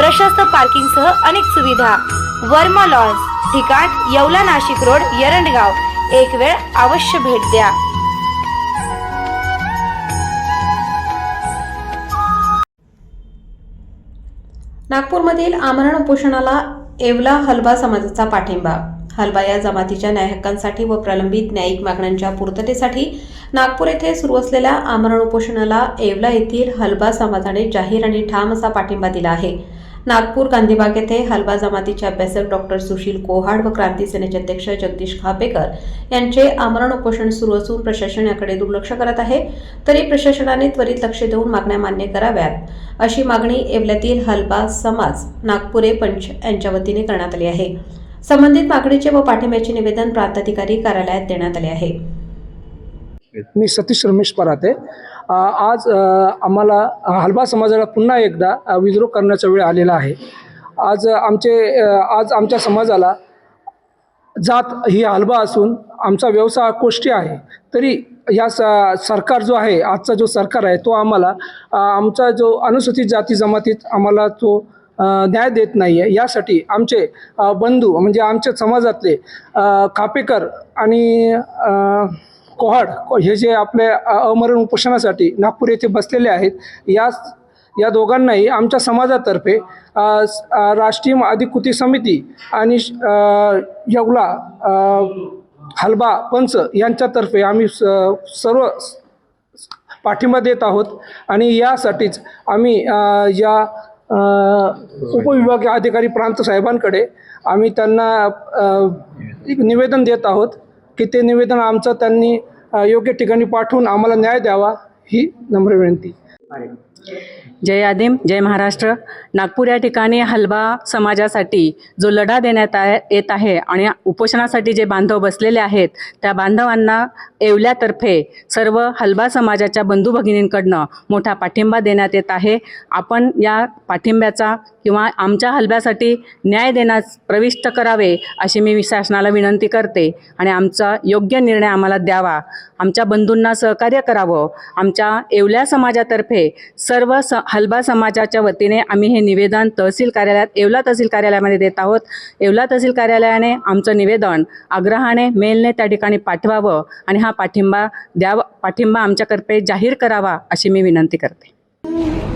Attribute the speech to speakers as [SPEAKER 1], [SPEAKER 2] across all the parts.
[SPEAKER 1] प्रशस्त पार्किंगसह अनेक सुविधा. वर्मा लॉन्स ठिकाण येवला नाशिक रोड येरंडगाव. एक वेळ अवश्य भेट द्या.
[SPEAKER 2] नागपूरमधील आमरण उपोषणाला येवला हलबा समाजाचा पाठिंबा. हलबा या जमातीच्या न्यायहक्कांसाठी व प्रलंबित न्यायिक मागण्यांच्या पूर्ततेसाठी नागपूर येथे सुरू असलेल्या आमरण उपोषणाला येवला येथील हलबा समाजाने जाहीर आणि ठाम असा पाठिंबा दिला आहे. नागपूर गांधीबाग येथे हलबा जमातीचे अभ्यासक डॉक्टर सुशील कोहाड व क्रांती सेनेचे अध्यक्ष जगदीश खापेकर यांचे आमरण उपोषण सुरू असून प्रशासन याकडे दुर्लक्ष करत आहे. तरी प्रशासनाने त्वरित लक्ष देऊन मागण्या मान्य कराव्यात. अशी मागणी येवल्यातील हलबा समाज नागपुरे पंच यांच्या वतीने करण्यात आली आहे. संबंधित मागणीचे व पाठिंब्याचे निवेदन प्रांताधिकारी कार्यालयात देण्यात आले आहे.
[SPEAKER 3] मी सतीश रमेश पराते. आज आम्हाला हलबा समाजाला पुन्हा एकदा विद्रोह करण्याचा वेळ आलेला आहे. आज आमचे आज आमच्या समाजाला जात ही हलबा असून आमचा व्यवसाय कोष्टी आहे. तरी या स सरकार जो आहे आजचा जो सरकार आहे तो आम्हाला आमचा जो अनुसूचित जाती जमातीत आम्हाला तो न्याय देत नाही आहे यासाठी आमचे बंधू म्हणजे आमच्या समाजातले कापेकर खापेकर आणि कोहाड हे जे आपल्या अमरण उपोषणासाठी नागपूर येथे बसलेले आहेत या या दोघांनाही आमच्या समाजातर्फे राष्ट्रीय अधिकृती समिती आणि श- येवला हलबा पंच यांच्यातर्फे आम्ही स- सर्व पाठिंबा देत आहोत. आणि यासाठीच आम्ही या उपविभागीय अधिकारी प्रांत साहेबांकडे आम्ही त्यांना एक निवेदन देत आहोत की ते निवेदन आमचं त्यांनी योग्य ठिकाणी पाठवून आम्हाला न्याय द्यावा ही नम्र विनंती.
[SPEAKER 4] जय आदिम जय महाराष्ट्र. नागपूर या ठिकाणी हलबा समाजासाठी जो लढा देण्यात आहे येत आहे आणि उपोषणासाठी जे बांधव बसलेले आहेत त्या बांधवांना येवल्यातर्फे सर्व हलबा समाजाच्या बंधू भगिनींकडनं मोठा पाठिंबा देण्यात येत आहे. आपण या पाठिंब्याचा किंवा आमच्या हलब्यासाठी न्याय देण्यास प्रविष्ट करावे अशी मी शासनाला विनंती करते. आणि आमचा योग्य निर्णय आम्हाला द्यावा. आमच्या बंधूंना सहकार्य करावं. आमच्या येवल्या समाजातर्फे सर्व स हलबा समाजाच्या वतीने आम्ही हे निवेदन तहसील कार्यालयात येवला तहसील कार्यालयामध्ये देत आहोत. येवला तहसील कार्यालयाने आमचं निवेदन आग्रहाने मेलने त्या ठिकाणी पाठवावं आणि हा पाठिंबा द्यावा पाठिंबा आमच्याकर्फे जाहीर करावा अशी मी विनंती करते.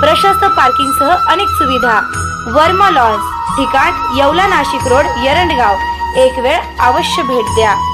[SPEAKER 1] प्रशस्त पार्किंगसह अनेक सुविधा. वर्मा लॉन्स ठिकाण येवला नाशिक रोड येरंडगाव. एक वेळ अवश्य भेट द्या.